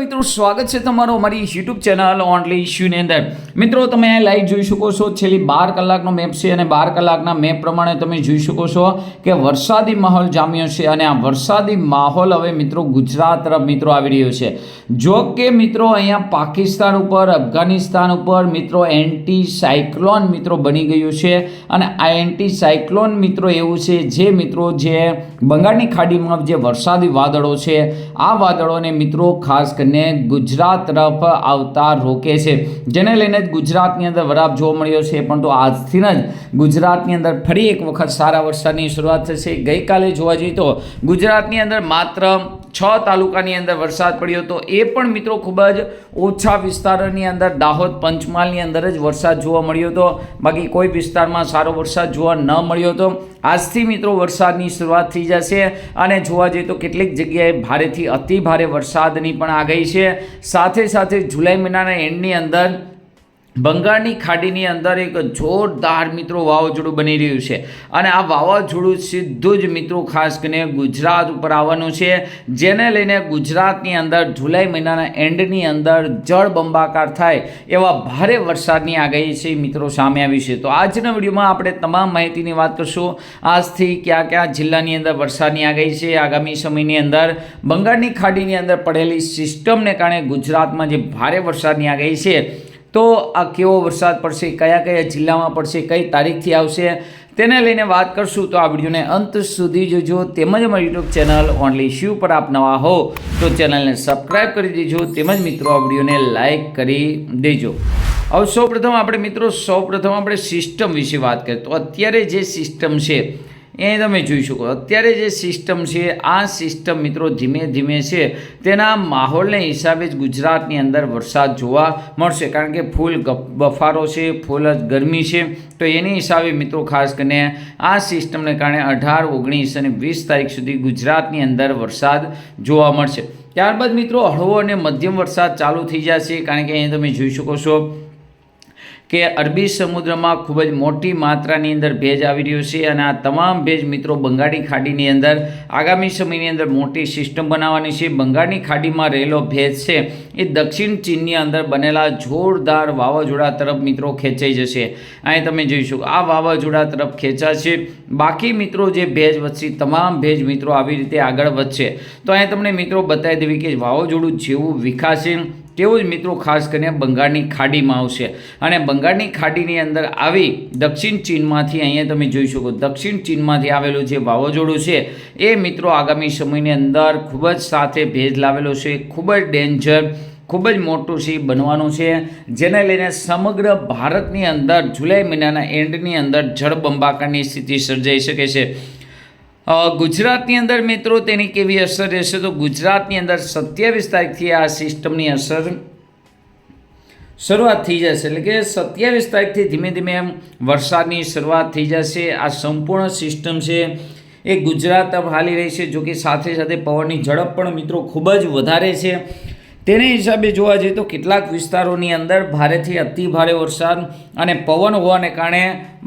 મિત્રો, સ્વાગત છે તમારું અમારી યુટ્યુબ ચેનલ ઓનલી ઇશ્યુની અંદર. મિત્રો, તમે લાઈવ જોઈ શકો છો. છેલ્લી બાર કલાકનો મેપ છે અને બાર કલાકના મેપ પ્રમાણે તમે જોઈ શકો છો કે વરસાદી માહોલ જામ્યો છે અને આ વરસાદી માહોલ હવે મિત્રો ગુજરાત તરફ મિત્રો આવી રહ્યો છે. જો કે મિત્રો, અહીંયા પાકિસ્તાન ઉપર, અફઘાનિસ્તાન ઉપર મિત્રો એન્ટી સાયક્લોન મિત્રો બની ગયું છે અને આ એન્ટી સાયક્લોન મિત્રો એવું છે જે મિત્રો જે બંગાળની ખાડીમાં જે વરસાદી વાદળો છે, આ વાદળોને મિત્રો ખાસ કરીને ગુજરાત તરફ આવતા રોકે છે. જેને લઈને જ ગુજરાતની અંદર વરાપ જોવા મળ્યો છે પણ તો આજથી જ ગુજરાતની અંદર ફરી એક વખત સારા વરસાદની શરૂઆત થશે. ગઈકાલે જોવા જઈએ તો ગુજરાતની અંદર માત્ર છ તાલુકાની અંદર વરસાદ પડ્યો હતો. એ પણ મિત્રો ખૂબ જ ઓછા વિસ્તારોની અંદર, દાહોદ પંચમહાલની અંદર જ વરસાદ જોવા મળ્યો હતો. બાકી કોઈ વિસ્તારમાં સારો વરસાદ જોવા ન મળ્યો હતો. આજથી મિત્રો વરસાદની શરૂઆત થઈ જશે અને જોવા જઈએ તો કેટલીક જગ્યાએ ભારેથી અતિ ભારે વરસાદની પણ આગાહી છે. સાથે સાથે જુલાઈ મહિનાના એન્ડની અંદર બંગાળની ખાડીની અંદર એક જોરદાર મિત્રો વાવાઝોડું બની રહ્યું છે. અને આ વાવાઝોડું સીધું જ મિત્રો ખાસ કરીને ગુજરાત ઉપર આવવાનું છે. જેને લઈને ગુજરાતની અંદર જુલાઈ મહિનાના એન્ડની અંદર જળબંબાકાર થાય એવા ભારે વરસાદની આગાહી છે મિત્રો સામે આવી છે. તો આજના વિડીયોમાં આપણે તમામ માહિતીની વાત કરશું. આજથી કયા કયા જિલ્લાની અંદર વરસાદની આગાહી છે? આગામી સમયની અંદર બંગાળની ખાડીની અંદર પડેલી સિસ્ટમને કારણે ગુજરાતમાં જે ભારે વરસાદની આગાહી છે તો આ કેવો વરસાદ પડશે, કયા કયા જિલ્લામાં પડશે, કઈ તારીખથી આવશે, તેને લઈને વાત કરશું. તો આ વિડીયોને અંત સુધી જોજો. તેમજ અમારી યુટ્યુબ ચેનલ ઓનલી શિવ પર આપ નવા હો, તો ચેનલને સબસ્ક્રાઈબ કરી દેજો. તેમજ મિત્રો, આ વિડીયોને લાઈક કરી દેજો. હવે સૌપ્રથમ આપણે મિત્રો, સૌપ્રથમ આપણે સિસ્ટમ વિશે વાત કરીએ. તો અત્યારે જે સિસ્ટમ છે એ તમે જોઈ શકો. અત્યારે જે સિસ્ટમ છે, આ સિસ્ટમ મિત્રો ધીમે ધીમે છે, તેના માહોલને હિસાબે જ ગુજરાતની અંદર વરસાદ જોવા મળશે. કારણ કે ફૂલ બફારો છે, ફૂલ જ ગરમી છે. તો એની હિસાબે મિત્રો ખાસ કરીને આ સિસ્ટમને કારણે અઢાર, ઓગણીસ અને વીસ તારીખ સુધી ગુજરાતની અંદર વરસાદ જોવા મળશે. ત્યારબાદ મિત્રો હળવો અને મધ્યમ વરસાદ ચાલુ થઈ જશે. કારણ કે અહીં તમે જોઈ શકો છો કે અરબી સમુદ્રમાં ખૂબ જ મોટી માત્રાની અંદર ભેજ આવી રહ્યો છે અને આ તમામ ભેજ મિત્રો બંગાળની ખાડીની અંદર આગામી સમયની અંદર મોટી સિસ્ટમ બનાવવાની છે. બંગાળની ખાડીમાં રહેલો ભેજ છે એ દક્ષિણ ચીનની અંદર બનેલા જોરદાર વાવાઝોડા તરફ મિત્રો ખેંચાઈ જશે. અહીં તમે જોઈ શકો આ વાવાઝોડા તરફ ખેંચાશે. બાકી મિત્રો જે ભેજ વધશે તમામ ભેજ મિત્રો આવી રીતે આગળ વધશે. તો અહીં તમને મિત્રો બતાવી દેવી કે વાવાઝોડું જેવું વિખાશે. તેવું જ મિત્રો ખાસ કરીને બંગાળની ખાડીમાં આવશે. અને બંગાળની ખાડીની અંદર આવી દક્ષિણ ચીનમાંથી અહીંયા તમે જોઈ શકો, દક્ષિણ ચીનમાંથી આવેલું જે વાવાઝોડું છે, એ મિત્રો આગામી સમયની અંદર ખૂબ જ સાથે ભેજ લાવેલો છે, ખૂબ જ ડેન્જર, ખૂબ જ મોટું છે બનવાનું છે. જેને લઈને સમગ્ર ભારતની અંદર જુલાઈ મહિનાના એન્ડની અંદર જળબંબાકારની સ્થિતિ સર્જાઈ શકે છે. ગુજરાતની અંદર મિત્રો તેની કેવી અસર રહેશે? તો ગુજરાતની અંદર સત્યાવીસ તારીખથી આ સિસ્ટમની અસર શરૂઆત થઈ જશે. એટલે કે સત્યાવીસ તારીખથી ધીમે ધીમે એમ વરસાદની શરૂઆત થઈ જશે. આ સંપૂર્ણ સિસ્ટમ છે એ ગુજરાત તરફ હાલી રહી છે. જો કે સાથે સાથે પવનની ઝડપ પણ મિત્રો ખૂબ જ વધારે છે. તેને હિસાબે જોવા જઈએ તો કેટલાક વિસ્તારોની અંદર ભારેથી અતિ ભારે વરસાદ અને પવન હોવાને કારણે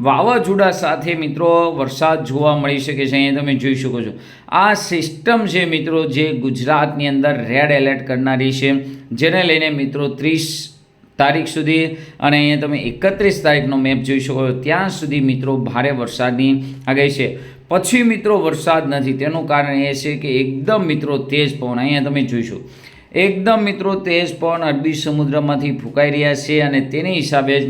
વાવાઝોડા સાથે મિત્રો વરસાદ જોવા મળી શકે છે. અહીંયા તમે જોઈ શકો છો. આ સિસ્ટમ છે મિત્રો જે ગુજરાતની અંદર રેડ એલર્ટ કરનારી છે. જેને લઈને મિત્રો ત્રીસ તારીખ સુધી અને અહીંયા તમે એકત્રીસ તારીખનો મેપ જોઈ શકો છો. ત્યાં સુધી મિત્રો ભારે વરસાદની આગાહી છે. પછી મિત્રો વરસાદ નથી. તેનું કારણ એ છે કે એકદમ મિત્રો તેજ પવન. અહીંયા તમે જોઈશું એકદમ મિત્રો તેજ પવન અરબી સમુદ્રમાંથી ફૂંકાઈ રહ્યા છે અને તેની હિસાબે જ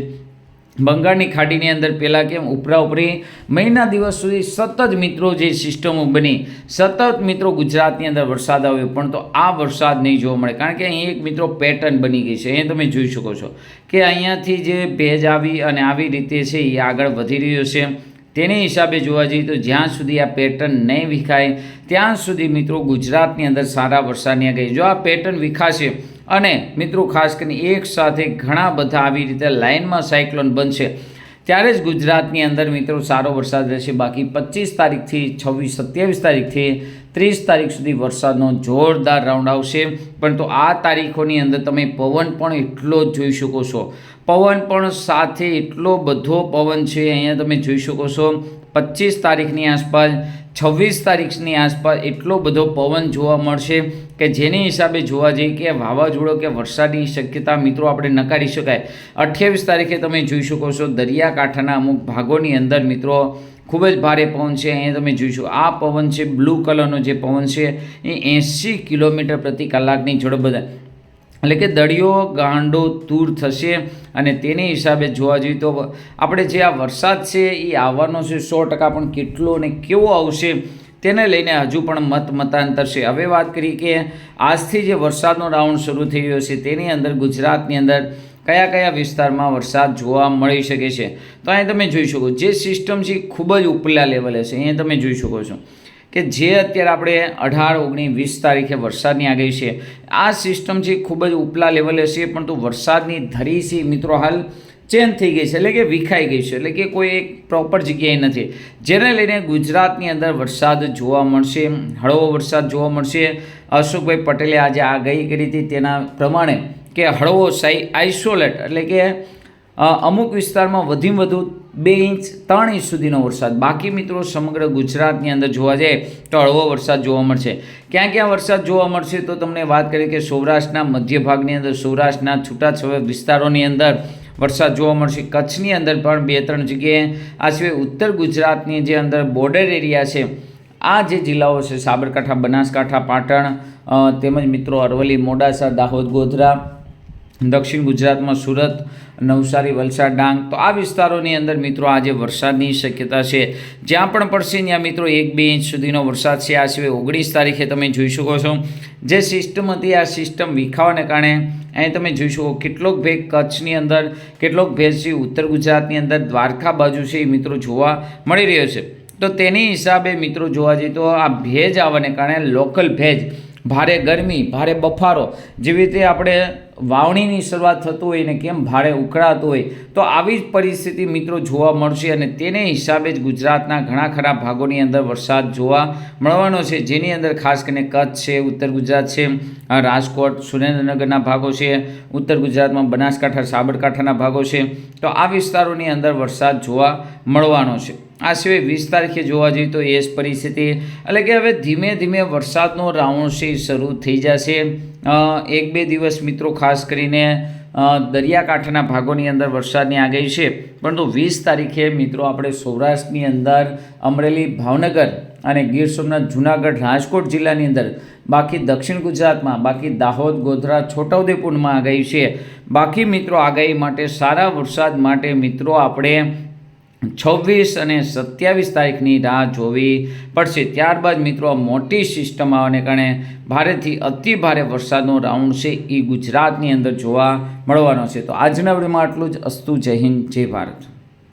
બંગાળની ખાડીની અંદર પહેલાં કેમ ઉપરા ઉપરી મહિના દિવસ સુધી સતત મિત્રો જે સિસ્ટમો બની, સતત મિત્રો ગુજરાતની અંદર વરસાદ આવ્યો, પણ તો આ વરસાદ નહીં જોવા મળે. કારણ કે અહીં એક મિત્રો પેટર્ન બની ગઈ છે. એ તમે જોઈ શકો છો કે અહીંયાથી જે ભેજ આવી અને આવી રીતે છે એ આગળ વધી રહ્યો છે. તેની હિસાબે જોવા જઈએ તો જ્યાં સુધી આ પેટર્ન નહીં વિખાય, ત્યાં સુધી મિત્રો ગુજરાતની અંદર સારા વરસાદની આગાહી. જો આ પેટર્ન વિખાશે અને મિત્રો ખાસ કરીને એક સાથે ઘણા બધા આવી રીતે લાઇનમાં સાયક્લોન બનશે ત્યારે જ ગુજરાતની અંદર મિત્રો સારો વરસાદ રહેશે. બાકી પચીસ તારીખથી છવ્વીસ, સત્યાવીસ તારીખથી ત્રીસ તારીખ સુધી વરસાદનો જોરદાર રાઉન્ડ આવશે. પણ આ તારીખોની અંદર તમે પવન પણ એટલો જ જોઈ શકો છો. પવન પણ સાથે એટલો બધો પવન છે, અહીંયા તમે જોઈ શકો છો. પચીસ તારીખની આસપાસ છવ્વીસ તારીખની આસપાસ એટલો બધો પવન જોવા મળશે કે જેની હિસાબે જોવા જઈએ કે વાવાઝોડો કે વરસાદની શક્યતા મિત્રો આપણે નકારી શકાય. અઠ્યાવીસ તારીખે તમે જોઈ શકો છો દરિયાકાંઠાના અમુક ભાગોની અંદર મિત્રો ખૂબ જ ભારે પવન છે. અહીંયા તમે જોઈશું આ પવન છે, બ્લુ કલરનો જે પવન છે, એ એંસી કિલોમીટર પ્રતિ કલાકની ઝડપ બધા એટલે કે દરિયો, ગાંડો દૂર થશે અને તેની હિસાબે જોવા જઈએ તો આપણે જે આ વરસાદ છે એ આવવાનો છે, સો ટકા પણ કેટલો અને કેવો આવશે તેને લઈને હજુ પણ મત મતાંતર છે. હવે વાત કરીએ કે આજથી જે વરસાદનો રાઉન્ડ શરૂ થઈ ગયો છે, તેની અંદર ગુજરાતની અંદર કયા કયા વિસ્તારમાં વરસાદ જોવા મળી શકે છે? તો અહીં તમે જોઈ શકો, જે સિસ્ટમ છે ખૂબ જ ઉપલા લેવલે છે. અહીંયા તમે જોઈ શકો છો. કે જે અત્યારે આપણે અઢાર, ઓગણીસ, વીસ તારીખે વરસાદની આગાહી છે, આ સિસ્ટમ છે ખૂબ જ ઉપલા લેવલે છે પરંતુ વરસાદની ધરી છે મિત્રો હાલ ચેન્જ થઈ ગઈ છે, એટલે કે વિખાઈ ગઈ છે, એટલે કે કોઈ એક પ્રોપર જગ્યાએ નથી. જેને લઈને ગુજરાતની અંદર વરસાદ જોવા મળશે, હળવો વરસાદ જોવા મળશે. અશોકભાઈ પટેલે આજે આગાહી કરી હતી તેના પ્રમાણે કે હળવો સાઈ આઇસોલેટ, એટલે કે અમુક વિસ્તારમાં વધુમાં વધુ બે ઇંચ ત્રણ ઇંચ સુધીનો વરસાદ. બાકી મિત્રો સમગ્ર ગુજરાતની અંદર જોવા જાય તો હળવો વરસાદ જોવા મળશે. ક્યાં ક્યાં વરસાદ જોવા મળશે તો તમને વાત કરીએ કે સૌરાષ્ટ્રના મધ્ય ભાગની અંદર, સૌરાષ્ટ્રના છૂટાછવાયા વિસ્તારોની અંદર વરસાદ જોવા મળશે. કચ્છની અંદર પણ બે ત્રણ જગ્યાએ, આ સિવાય ઉત્તર ગુજરાતની જે અંદર બોર્ડર એરિયા છે, આ જે જિલ્લાઓ છે, સાબરકાંઠા, બનાસકાંઠા, પાટણ તેમજ મિત્રો અરવલ્લી, મોડાસા, દાહોદ, ગોધરા દક્ષિણ ગુજરાતમાં સુરત, નવસારી, વલસાડ, ડાંગ. તો આ વિસ્તારોની અંદર મિત્રો આજે વરસાદની શક્યતા છે. જ્યાં પણ પડશે ત્યાં મિત્રો એક બે ઇંચ સુધીનો વરસાદ છે. આ સિવાય ઓગણીસ તારીખે તમે જોઈ શકો છો જે સિસ્ટમ હતી, આ સિસ્ટમ વિખાવાને કારણે અહીં તમે જોઈ શકો કેટલોક ભેગ કચ્છની અંદર, કેટલોક ભેજ છે ઉત્તર ગુજરાતની અંદર દ્વારકા બાજુ છે એ મિત્રો જોવા મળી રહ્યો છે. તો તેની હિસાબે મિત્રો જોવા જઈએ તો આ ભેજ આવવાને કારણે લોકલ ભેજ ભારે ગરમી, ભારે બફારો જેવી રીતે આપણે વાવણીની શરૂઆત થતું હોય ને કેમ ભારે ઉકળાતું હોય, તો આવી જ પરિસ્થિતિ મિત્રો જોવા મળશે અને તેને હિસાબે જ ગુજરાતના ઘણા ખરા ભાગોની અંદર વરસાદ જોવા મળવાનો છે. જેની અંદર ખાસ કરીને કચ્છ છે, ઉત્તર ગુજરાત છે રાજકોટ, સુરેન્દ્રનગરના ભાગો છે, ઉત્તર ગુજરાતમાં બનાસકાંઠા, સાબરકાંઠાના ભાગો છે. તો આ વિસ્તારોની અંદર વરસાદ જોવા મળવાનો છે. આ સિવાય વીસ તારીખે જોવા જઈએ તો એ જ પરિસ્થિતિ. એટલે કે હવે ધીમે ધીમે વરસાદનો રાઉન્ડ છે શરૂ થઈ જશે. એક બે દિવસ મિત્રો ખાસ કરીને દરિયાકાંઠાના ભાગોની અંદર વરસાદની આગાહી છે. પરંતુ વીસ તારીખે મિત્રો આપણે સૌરાષ્ટ્રની અંદર અમરેલી, ભાવનગર અને ગીર સોમનાથ, જુનાગઢ, રાજકોટ જિલ્લાની અંદર, બાકી દક્ષિણ ગુજરાતમાં, બાકી દાહોદ, ગોધરા, છોટાઉદેપુરમાં આગાહી છે. બાકી મિત્રો આગાહી માટે, સારા વરસાદ માટે મિત્રો આપણે છવ્વીસ અને સત્યાવીસ તારીખની રાહ જોવી પડશે. ત્યારબાદ મિત્રો મોટી સિસ્ટમ આવવાને કારણે ભારેથી અતિ ભારે વરસાદનો રાઉન્ડ છે એ ગુજરાતની અંદર જોવા મળવાનો છે. તો આજના વિડીયોમાં આટલું જ. અસ્તુ જય હિન્દ, જય ભારત.